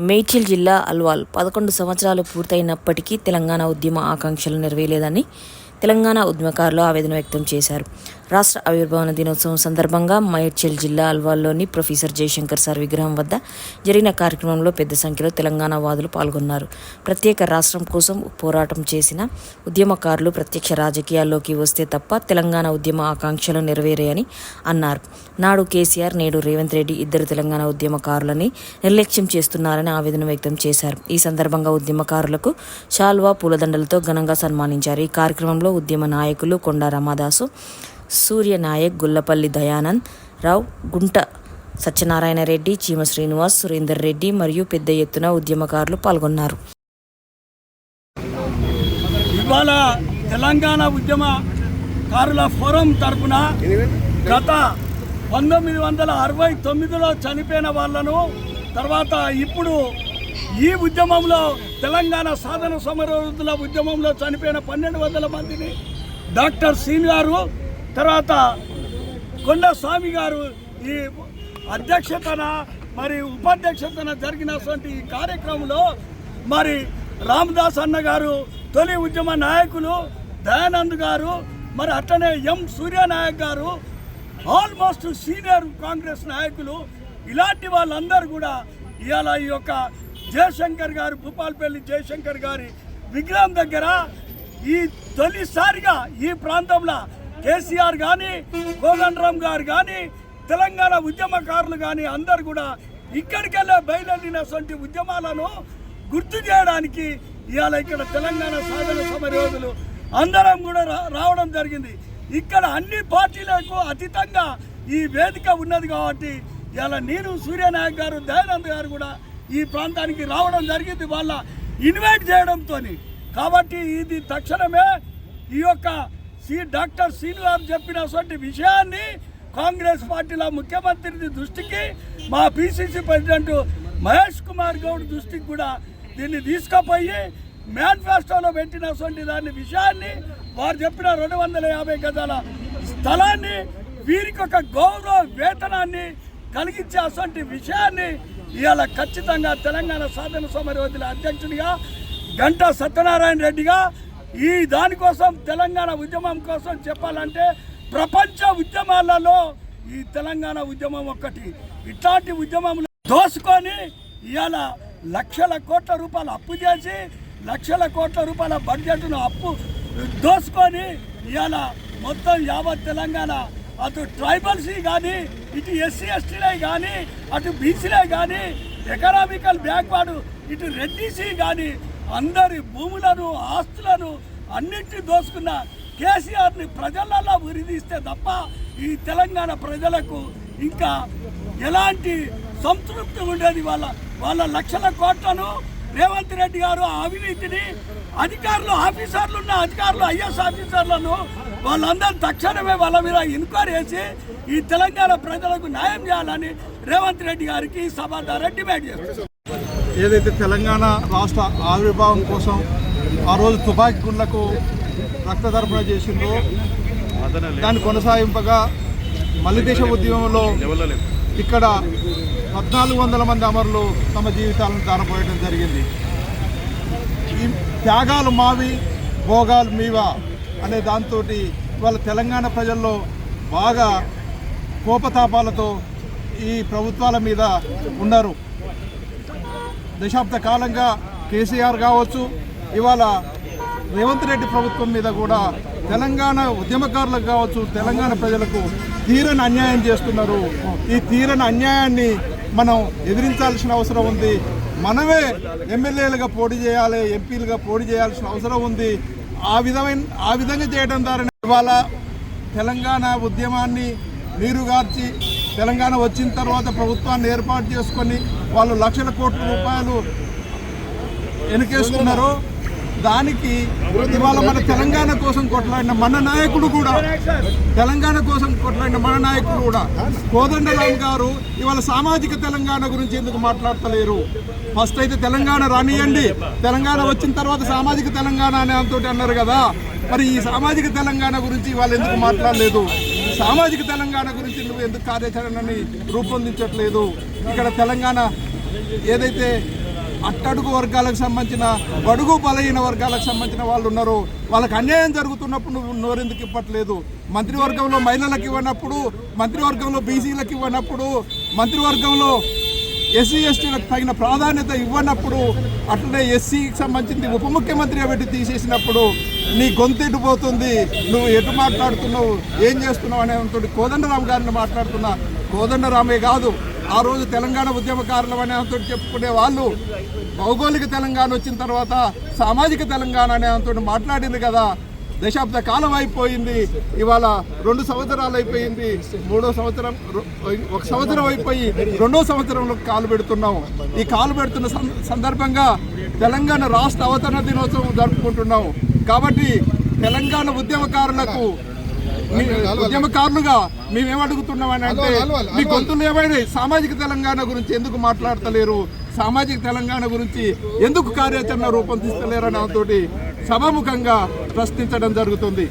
మేడ్చల్ జిల్లా అల్వాల్ పదకొండు సంవత్సరాలు పూర్తయినప్పటికీ తెలంగాణ ఉద్యమ ఆకాంక్షలు నెరవేరలేదని తెలంగాణ ఉద్యమకారులు ఆవేదన వ్యక్తం చేశారు. రాష్ట్ర ఆవిర్భావన దినోత్సవం సందర్భంగా మేడ్చల్ జిల్లా అల్వాల్లోని ప్రొఫెసర్ జయశంకర్ సార్ విగ్రహం వద్ద జరిగిన కార్యక్రమంలో పెద్ద సంఖ్యలో తెలంగాణ వాదులు పాల్గొన్నారు. ప్రత్యేక రాష్ట్రం కోసం పోరాటం చేసిన ఉద్యమకారులు ప్రత్యక్ష రాజకీయాల్లోకి వస్తే తప్ప తెలంగాణ ఉద్యమ ఆకాంక్షలు నెరవేరాయని అన్నారు. నాడు కేసీఆర్ నేడు రేవంత్ రెడ్డి ఇద్దరు తెలంగాణ ఉద్యమకారులని నిర్లక్ష్యం చేస్తున్నారని ఆవేదన వ్యక్తం చేశారు. ఈ సందర్భంగా ఉద్యమకారులకు శాల్వా పూలదండలతో ఘనంగా సన్మానించారు. ఈ కార్యక్రమంలో ఉద్యమ నాయకులు కొండ రమాదాసు సూర్యనాయక్ గుల్లపల్లి దయానంద్ రావు గుంట సత్యనారాయణ రెడ్డి చీమ శ్రీనివాస్ సురేందర్ రెడ్డి మరియు పెద్ద ఎత్తున ఉద్యమకారులు పాల్గొన్నారు. ఇవాళ తెలంగాణ ఉద్యమ కారుల ఫోరం తరపున గత పంతొమ్మిది వందల అరవై తొమ్మిదిలో చనిపోయిన వాళ్ళను తర్వాత ఇప్పుడు ఈ ఉద్యమంలో తెలంగాణ సాధన సమరవృద్ధుల ఉద్యమంలో చనిపోయిన పన్నెండు వందల మందిని డాక్టర్ సీన్ గారు తర్వాత కొండ స్వామి గారు ఈ అధ్యక్షతన మరి ఉపాధ్యక్షతన జరిగినటువంటి ఈ కార్యక్రమంలో మరి రామదాస్ అన్న గారు తొలి ఉద్యమ నాయకులు దయానంద్ గారు మరి అట్లనే ఎం సూర్యనాయక్ గారు ఆల్మోస్ట్ సీనియర్ కాంగ్రెస్ నాయకులు ఇలాంటి వాళ్ళందరూ కూడా ఇవాళ ఈ యొక్క జయశంకర్ గారు భూపాల్పల్లి జయశంకర్ గారి విగ్రహం దగ్గర ఈ తొలిసారిగా ఈ ప్రాంతంలో కేసీఆర్ కానీ కోదండరామ్ గారు కానీ తెలంగాణ ఉద్యమకారులు కానీ అందరు కూడా ఇక్కడికెళ్ళే బయలుదేరినటువంటి ఉద్యమాలను గుర్తు చేయడానికి ఇవాళ ఇక్కడ తెలంగాణ సాధన సమరయోధులు అందరం కూడా రా- రావడం జరిగింది. ఇక్కడ అన్ని పార్టీలకు అతీతంగా ఈ వేదిక ఉన్నది కాబట్టి ఇవాళ నేను సూర్యనాయక్ గారు దయానంద్ గారు కూడా ఈ ప్రాంతానికి రావడం జరిగింది. వాళ్ళ ఇన్వైట్ చేయడంతో కాబట్టి ఇది తక్షణమే ఈ యొక్క సి డాక్టర్ శ్రీనివాస్ చెప్పినటువంటి విషయాన్ని కాంగ్రెస్ పార్టీల ముఖ్యమంత్రి దృష్టికి మా పిసిసి ప్రెసిడెంట్ మహేష్ కుమార్ గౌడ్ దృష్టికి కూడా దీన్ని తీసుకుపోయి మేనిఫెస్టోలో పెట్టినటువంటి దాని విషయాన్ని వారు చెప్పిన రెండు వందల యాభై గజాల స్థలాన్ని వీరికి ఒక గౌరవ వేతనాన్ని కలిగించే అటువంటి విషయాన్ని ఇవాళ ఖచ్చితంగా తెలంగాణ సాధన సమరవతిల అధ్యక్షుడిగా గంటా సత్యనారాయణ రెడ్డిగా ఈ దానికోసం తెలంగాణ ఉద్యమం కోసం చెప్పాలంటే ప్రపంచ ఉద్యమాలలో ఈ తెలంగాణ ఉద్యమం ఒక్కటి. ఇట్లాంటి ఉద్యమంలో దోసుకొని ఇవాళ లక్షల కోట్ల రూపాయలు అప్పు చేసి లక్షల కోట్ల రూపాయల బడ్జెట్ను అప్పు దోసుకొని ఇవాళ మొత్తం యావత్ తెలంగాణ అటు ట్రైబల్స్ కానీ ఇటు ఎస్సీ ఎస్టీలే కానీ అటు బీసీలే కానీ ఎకనామికల్ బ్యాక్వర్డ్ ఇటు రెడ్డిసీ కానీ అందరి భూములను ఆస్తులను అన్నింటినీ దోసుకున్న కేసీఆర్ని ప్రజలలో ఉరిదీస్తే తప్ప ఈ తెలంగాణ ప్రజలకు ఇంకా ఎలాంటి సంతృప్తి ఉండేది వాళ్ళ వాళ్ళ లక్షల కోట్లను రేవంత్ రెడ్డి గారు ఆ అవినీతిని అధికారులు ఆఫీసర్లు ఉన్న అధికారులు ఐఎస్ ఆఫీసర్లను వాళ్ళందరూ తక్షణమే వాళ్ళ మీద ఎంక్వైరీ చేసి ఈ తెలంగాణ ప్రజలకు న్యాయం చేయాలని రేవంత్ రెడ్డి గారికి సభ ద్వారా డిమాండ్ చేస్తారు ఏదైతే తెలంగాణ రాష్ట్ర ఆవిర్భావం కోసం ఆ రోజు తుపాకీ గుండ్లకు రక్తతర్పణ చేసిందో దాన్ని కొనసాగింపగా మల్లిదేశ ఉద్యమంలో ఇక్కడ పద్నాలుగు వందల మంది అమరులు తమ జీవితాలను దానపోయడం జరిగింది. ఈ త్యాగాలు మావి భోగాలు మీవా అనే దాంతో ఇవాళ తెలంగాణ ప్రజల్లో బాగా కోపతాపాలతో ఈ ప్రభుత్వాల మీద ఉన్నారు. దశాబ్ద కాలంగా కేసీఆర్ కావచ్చు ఇవాళ రేవంత్ రెడ్డి ప్రభుత్వం మీద కూడా తెలంగాణ ఉద్యమకారులకు కావచ్చు తెలంగాణ ప్రజలకు తీరని అన్యాయం చేస్తున్నారు. ఈ తీరని అన్యాయాన్ని మనం ఎదిరించాల్సిన అవసరం ఉంది. మనమే ఎమ్మెల్యేలుగా పోటీ చేయాలి ఎంపీలుగా పోటీ చేయాల్సిన అవసరం ఉంది. ఆ విధమైన ఆ విధంగా చేయడం ద్వారా ఇవాళ తెలంగాణ ఉద్యమాన్ని నీరుగార్చి తెలంగాణ వచ్చిన తర్వాత ప్రభుత్వాన్ని ఏర్పాటు చేసుకొని వాళ్ళు లక్షల కోట్ల రూపాయలు వెనకేసుకున్నారు. దానికి ఇవాళ మన తెలంగాణ కోసం కొట్లాడిన మన నాయకుడు కూడా తెలంగాణ కోసం కొట్లాడిన మన నాయకుడు కూడా కోదండరామ్ గారు ఇవాళ సామాజిక తెలంగాణ గురించి ఎందుకు మాట్లాడతలేరు? ఫస్ట్ అయితే తెలంగాణ రానియండి. తెలంగాణ వచ్చిన తర్వాత సామాజిక తెలంగాణ అనే అంతటి అన్నారు కదా. మరి ఈ సామాజిక తెలంగాణ గురించి వాళ్ళు ఎందుకు మాట్లాడలేదు? సామాజిక తెలంగాణ గురించి నువ్వు ఎందుకు కార్యాచరణని రూపొందించట్లేదు? ఇక్కడ తెలంగాణ ఏదైతే అట్టడుగు వర్గాలకు సంబంధించిన బడుగు బలహీన వర్గాలకు సంబంధించిన వాళ్ళు ఉన్నారు. వాళ్ళకి అన్యాయం జరుగుతున్నప్పుడు నువ్వు నోరెందుకు ఇవ్వట్లేదు? మంత్రివర్గంలో మహిళలకు ఇవ్వనప్పుడు మంత్రివర్గంలో బీసీలకు ఇవ్వనప్పుడు మంత్రివర్గంలో ఎస్సీ ఎస్టీలకు తగిన ప్రాధాన్యత ఇవ్వనప్పుడు అట్లనే ఎస్సీకి సంబంధించి ఉప ముఖ్యమంత్రి పెట్టి తీసేసినప్పుడు నీ గొంతెటు పోతుంది? నువ్వు ఎటు మాట్లాడుతున్నావు? ఏం చేస్తున్నావు? అనే కోదండరామ్ గారిని మాట్లాడుతున్నా. కోదండరామే కాదు ఆ రోజు తెలంగాణ ఉద్యమకారులు అనే అంతటి చెప్పుకునే వాళ్ళు భౌగోళిక తెలంగాణ వచ్చిన తర్వాత సామాజిక తెలంగాణ అనే అంతటి మాట్లాడింది కదా. దశాబ్ద కాలం అయిపోయింది ఇవాళ రెండు సంవత్సరాలు అయిపోయింది మూడో సంవత్సరం ఒక సంవత్సరం అయిపోయి రెండో సంవత్సరంలో కాలు పెడుతున్నాం. ఈ కాలు పెడుతున్న సందర్భంగా తెలంగాణ రాష్ట్ర అవతరణ దినోత్సవం జరుపుకుంటున్నాం. కాబట్టి తెలంగాణ ఉద్యమకారులకు ఉద్యమకారులుగా మేమేమడుగుతున్నామని అంటే మీ గొంతులు ఏమైనాయి సామాజిక తెలంగాణ గురించి ఎందుకు మాట్లాడతలేరు? సామాజిక తెలంగాణ గురించి ఎందుకు కార్యాచరణ రూపొందిస్తలేరు అనే తోటి సభాముఖంగా ప్రశ్నించడం జరుగుతుంది.